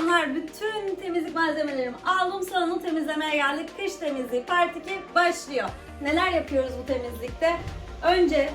Selamlar. Bütün temizlik malzemelerimi aldım. Salonu temizlemeye geldik. Kış temizliği part 2 başlıyor. Neler yapıyoruz bu temizlikte? Önce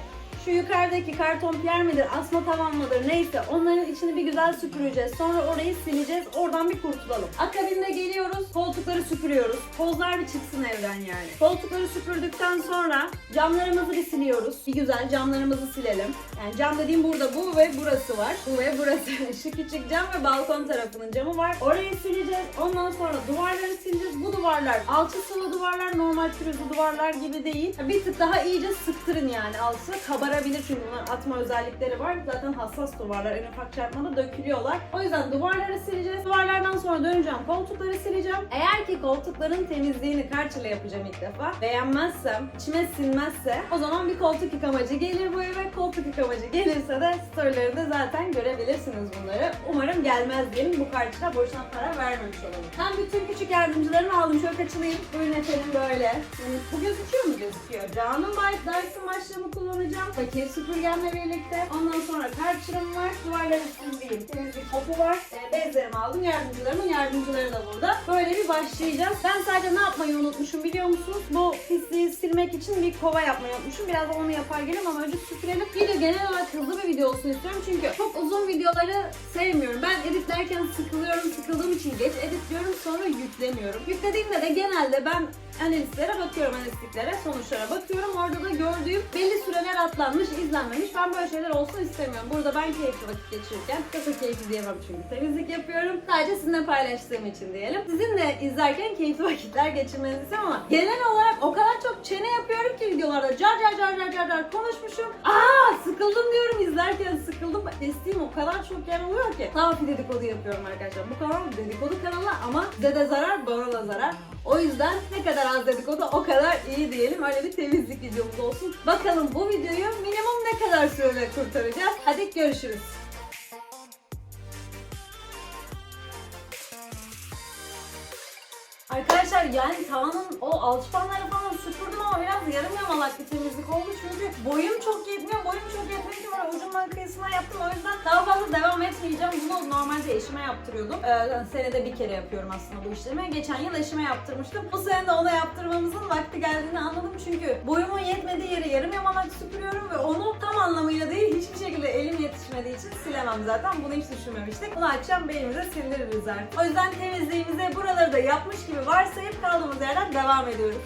şu yukarıdaki karton piyer midir, asma tavan mıdır neyse onların içini bir güzel süpüreceğiz. Sonra orayı sileceğiz. Oradan bir kurtulalım. Akabinde geliyoruz. Koltukları süpürüyoruz. Tozlar bir çıksın evden yani. Koltukları süpürdükten sonra camlarımızı bir siliyoruz. Bir güzel camlarımızı silelim. Yani cam dediğim burada bu ve burası var. Bu ve burası. Şu küçük cam ve balkon tarafının camı var. Orayı sileceğiz. Ondan sonra duvarları sileceğiz. Bu duvarlar alçı sıvı duvarlar normal pürüzlü duvarlar gibi değil. Bir tık daha iyice sıktırın yani alçı. Kabarabilir çünkü bunların atma özellikleri var. Zaten hassas duvarlar. En ufak çarpmada dökülüyorlar. O yüzden duvarları sileceğiz. Duvarlardan sonra döneceğim. Koltukları sileceğim. Eğer ki koltukların temizliğini karçıyla yapacağım ilk defa. Beğenmezsem, içime sinmezse o zaman bir koltuk yıkamacı gelir bu eve. Koltuk yıkamacı gelirse de storylerinde zaten görebilirsiniz bunları. Umarım gelmez diyelim. Bu karçıda boşuna para vermemiş olalım. Ben bütün küçük yardımcılarımı aldım. Şöyle açılayım. Buyurun efendim böyle. Bu gözüküyor mu? Gözüküyor. Canım Byte Dyson başlığımı kullanacağım. Fakir süpürgemle birlikte. Ondan sonra karçırım var. Duvarları sildiğim temizlik topu var. Ee, bezlerimi aldım. Yardımcılarımın yardımcıları da burada. Böyle bir başlayacağız. Ben sadece ne yapmayı unutmuşum biliyor musunuz? Bu pisliği silmek için bir kova yapmayı unutmuşum. Biraz onu yapar gelirim ama önce süpürelim. Video genel olarak hızlı bir video olsun istiyorum. Çünkü çok uzun videoları sevmiyorum. Ben editlerken sıkılıyorum. Sıkıldığım için geç editliyorum sonra yüklemiyorum. Yüklediğimde de genelde ben analistlere bakıyorum, analistiklere, sonuçlara bakıyorum. Orada da gördüğüm belli süreler atlanmış, izlenmemiş. Ben böyle şeyler olsun istemiyorum. Burada ben keyifli vakit geçirirken, kasa keyifli diyemem çünkü temizlik yapıyorum. Sadece sizinle paylaştığım için diyelim. Sizinle izlerken keyifli vakitler geçirmenizi istiyorum ama genel olarak o kadar çok çene yapıyorum ki videolarda car car car car car, car konuşmuşum. Aa sıkıldım diyorum izlerken sıkıldım. Desteğim o kadar çok yer oluyor ki. Safi dedikodu yapıyorum arkadaşlar. Bu kanal dedikodu kanalı ama size de zarar, bana da zarar. O yüzden ne kadar az dedikodu o kadar iyi diyelim. Öyle bir temizlik videomuz olsun. Bakalım bu videoyu minimum ne kadar süreyle kurtaracağız. Hadi görüşürüz. Arkadaşlar yani tavanın o alçıpanları falan süpürdüm ama biraz yarım yamalak bir temizlik oldu çünkü boyum çok yetmiyor. Boyum çok yetmeyince böyle ucundan kıyısına yaptım o yüzden etmeyeceğim. Bunu normalde eşime yaptırıyordum. Ee, senede bir kere yapıyorum aslında bu işlemi. Geçen yıl eşime yaptırmıştım. Bu sene de ona yaptırmamızın vakti geldiğini anladım çünkü boyumun yetmediği yeri yarım yamalak süpürüyorum ve onu tam anlamıyla değil hiçbir şekilde elim yetişmediği için silemem zaten. Bunu hiç düşünmemiştik. Bunu akşam beynimize sindiririz artık. O yüzden temizliğimize buraları da yapmış gibi varsayıp kaldığımız yerden devam ediyoruz.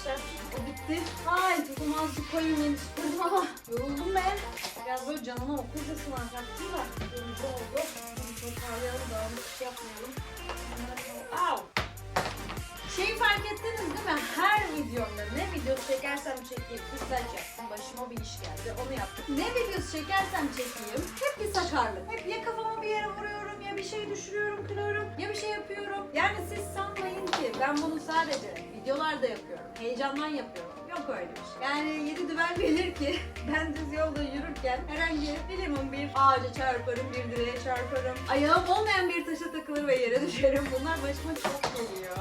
Arkadaşlar o bitti. Ay tutum azıcık koyayım yeni ama yoruldum be. Biraz böyle canıma okurcasına yapacaktım da yorucu oldu. Bunu toparlayalım dağınık iş yapmayalım. Au! Şeyi fark ettiniz değil mi? Her videomda ne video çekersem çekeyim, kızlar yaptım, başıma bir iş geldi, onu yaptım. Ne videosu çekersem çekeyim, hep bir sakarlık. Hep ya kafama bir yere vuruyorum, ya bir şey düşürüyorum, kırıyorum, ya bir şey yapıyorum. Yani siz sanmayın ki ben bunu sadece videolarda yapıyorum, heyecandan yapıyorum. Yok öyle bir şey. Yani yedi düvel gelir ki ben düz yolda yürürken herhangi bilimum bir ağaca çarparım, bir direğe çarparım. Ayağım olmayan bir taşa takılır ve yere düşerim. Bunlar başıma çok geliyor.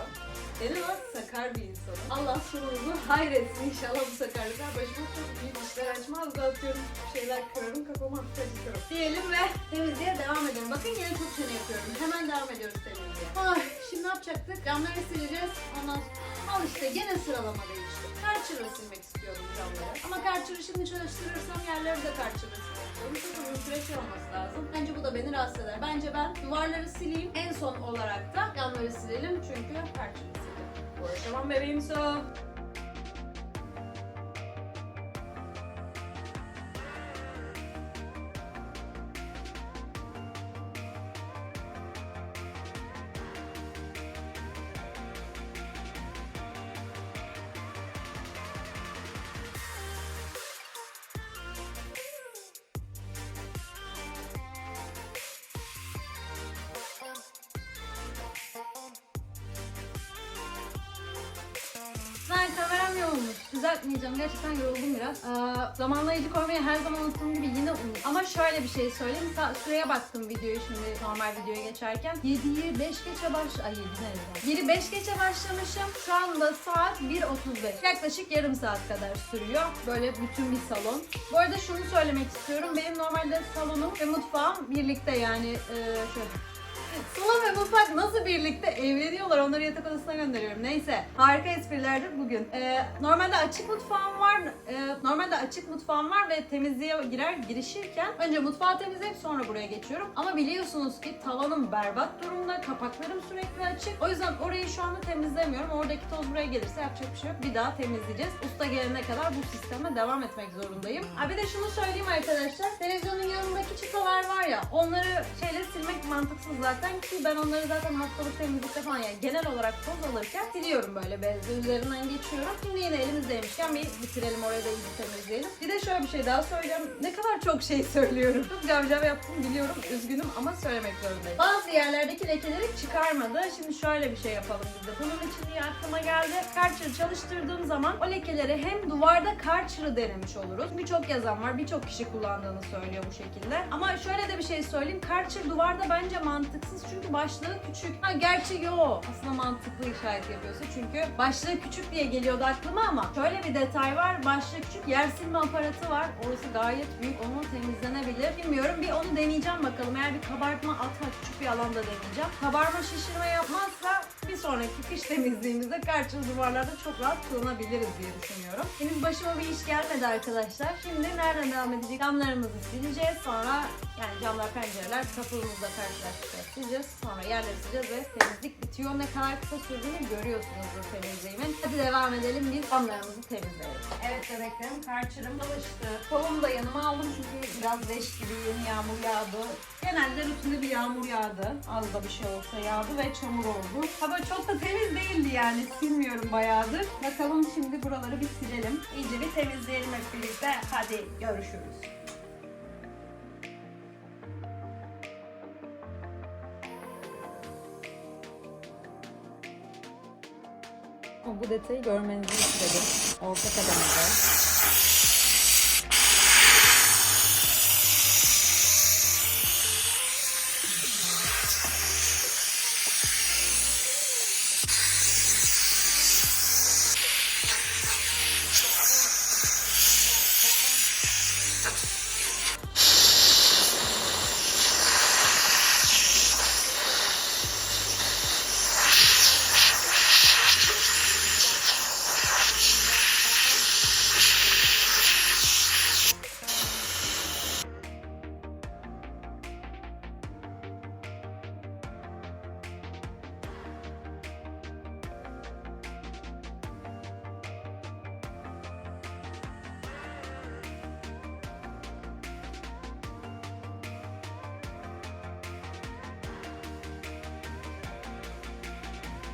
Deli var sakar bir insanım. Allah sonumuzu hayretsin inşallah bu sakarlıklar başıma çok büyük işler açmaz da atıyorum şeyler kırarım kafama acıtırım. Diyelim ve temizliğe devam edelim. Bakın yine çok çene yapıyorum. Hemen devam ediyoruz temizliğe. Ay, şimdi ne yapacaktık? Camları sileceğiz. Ondan sonra al işte gene sıralama değişti. Karçırla silmek istiyordum camları. Ama karçırı şimdi çalıştırırsam yerleri de karçırla silmek istiyorum. Çok uzun süreç olması lazım. Bence bu da beni rahatsız eder. Bence ben duvarları sileyim. En son olarak da camları silelim. Çünkü karçırla Worship on so Düzeltmeyeceğim. Gerçekten yoruldum biraz. Aa, zamanlayıcı koymayı her zaman unuttuğum gibi yine unut. Ama şöyle bir şey söyleyeyim. Sa- Süreye baktım videoyu şimdi normal videoya geçerken. 7'yi 5 geçe baş... Ay 7 nerede? 7 5 geçe başlamışım. Şu anda saat 1.35. Yaklaşık yarım saat kadar sürüyor. Böyle bütün bir salon. Bu arada şunu söylemek istiyorum. Benim normalde salonum ve mutfağım birlikte yani e, şöyle Salon ve mutfak nasıl birlikte evleniyorlar onları yatak odasına gönderiyorum. Neyse harika esprilerdir bugün. Ee, normalde açık mutfağım var. Ee, normalde açık mutfağım var ve temizliğe girer girişirken önce mutfağı temizleyip sonra buraya geçiyorum. Ama biliyorsunuz ki tavanım berbat durumda. Kapaklarım sürekli açık. O yüzden orayı şu anda temizlemiyorum. Oradaki toz buraya gelirse yapacak bir şey yok. Bir daha temizleyeceğiz. Usta gelene kadar bu sisteme devam etmek zorundayım. Ha bir de şunu söyleyeyim arkadaşlar. Televizyonun yanındaki çıtalar var ya onları şeyleri silmek mantıksız zaten ki ben onları zaten haftalık temizlikte falan yani genel olarak toz alırken siliyorum böyle bezle üzerinden geçiyorum. Şimdi yine elimizdeymişken bir bitirelim orayı da iyi temizleyelim. Bir de şöyle bir şey daha söyleyeceğim. Ne kadar çok şey söylüyorum. Çok cavcav yaptım biliyorum. Üzgünüm ama söylemek zorundayım. Bazı yerlerdeki lekeleri çıkarmadı. Şimdi şöyle bir şey yapalım biz de. Bunun için iyi aklıma geldi. Karçırı çalıştırdığım zaman o lekeleri hem duvarda karçırı denemiş oluruz. Birçok yazan var. Birçok kişi kullandığını söylüyor bu şekilde. Ama şöyle de bir şey söyleyeyim. Karçır duvarda bence mantıksız çünkü başlığı küçük. Ha gerçi yo. Aslında mantıklı işaret yapıyorsa çünkü başlığı küçük diye geliyordu aklıma ama şöyle bir detay var. Başlığı küçük yer silme aparatı var. Orası gayet büyük. Onun temizlenebilir. Bilmiyorum bir onu deneyeceğim bakalım. Eğer bir kabartma atma küçük bir alanda deneyeceğim. Kabarma şişirme yapmazsa bir sonraki kış temizliğimizde karçılı duvarlarda çok rahat kullanabiliriz diye düşünüyorum. Henüz başıma bir iş gelmedi arkadaşlar. Şimdi nereden devam edecek? Camlarımızı sileceğiz. Sonra yani camlar, pencereler kapımızla karşılaştıkça sileceğiz. Sonra yerleri sileceğiz ve temizlik bitiyor. Ne kadar kısa sürdüğünü görüyorsunuzdur temizliğimin. Hadi devam edelim. Biz camlarımızı temizleyelim. Evet bebeklerim karçırım alıştı. Kolumu da yanıma aldım çünkü biraz leş gibi yeni yağmur yağdı. Genelde rutinde bir yağmur yağdı. Az da bir şey olsa yağdı ve çamur oldu. Ha böyle çok da temiz değildi yani. Silmiyorum bayağıdır. Bakalım şimdi buraları bir silelim. İyice bir temizleyelim hep birlikte. Hadi görüşürüz. Bu detayı görmenizi istedim. Orta kademede.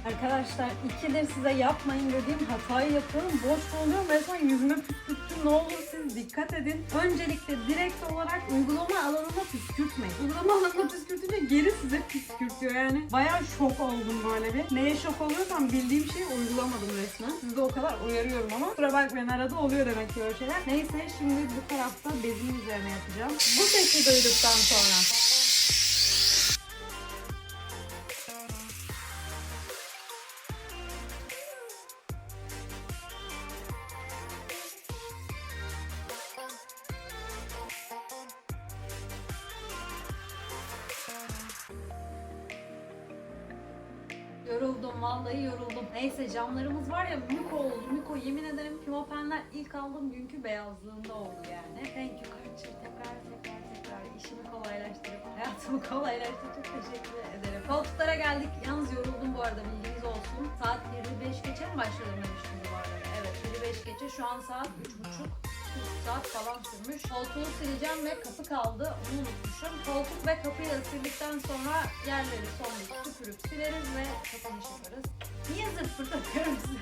Arkadaşlar ikidir size yapmayın dediğim hatayı yapıyorum. Boş oluyorum. Resmen yüzüme püskürttüm. Ne olur siz dikkat edin. Öncelikle direkt olarak uygulama alanına püskürtmeyin. Uygulama alanına püskürtünce geri size püskürtüyor yani. Bayağı şok oldum böyle bir. Neye şok oluyorsam bildiğim şeyi uygulamadım resmen. Sizi o kadar uyarıyorum ama. Kusura bakmayın arada oluyor demek ki öyle şeyler. Neyse şimdi bu tarafta bezin üzerine yapacağım. Bu sesi duyduktan sonra. Yoruldum vallahi yoruldum. Neyse camlarımız var ya Miko oldu. Miko yemin ederim pimapenler ilk aldığım günkü beyazlığında oldu yani. Thank you Karçır. Tekrar tekrar tekrar işimi kolaylaştırıp hayatımı kolaylaştırıp teşekkür ederim. Koltuklara geldik. Yalnız yoruldum bu arada bilginiz olsun. Saat 25 geçe mi başladım demiştim bu arada. Evet 25 geçe şu an saat 3.30. 3 saat falan sürmüş. Koltuğu sileceğim ve kapı kaldı. Onu unutmuşum. Koltuk ve kapıyı da sildikten sonra yerleri son süpürüp sileriz ve kapanış yaparız. Niye zırt pırt yapıyorum size?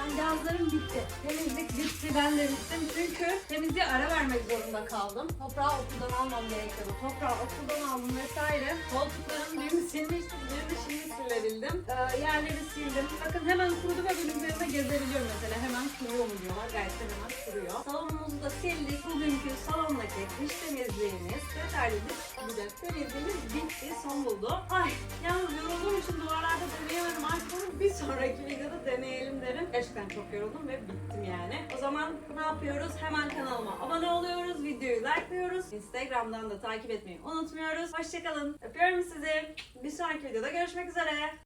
Cancağızlarım bitti. Temizlik bitti ben de bittim. Çünkü temizliğe ara vermek zorunda kaldım. Toprağı okuldan almam gerekiyordu. Toprağı okuldan aldım vesaire. Koltukların birini silmiştim. Birini şimdi silebildim. Ee, yerleri sildim. Bakın hemen kurudu ve benim üzerinde gezebiliyor mesela. Hemen kuruyor mu diyorlar. Gayet hemen kuruyor. Salonumuzu da sildik. Bugünkü salondaki dış temizliğimiz detaylıdır. Bir de temizliğimiz bitti. Son buldu. Ay yalnız yorulduğum için duvarlarda deneyemedim. Artık bir sonraki videoda deneyelim derim. Gerçekten çok yoruldum ve bittim yani. O zaman ne yapıyoruz? Hemen kanalıma abone oluyoruz. Videoyu likeliyoruz. Instagram'dan da takip etmeyi unutmuyoruz. Hoşçakalın. Öpüyorum sizi. Bir sonraki videoda görüşmek üzere.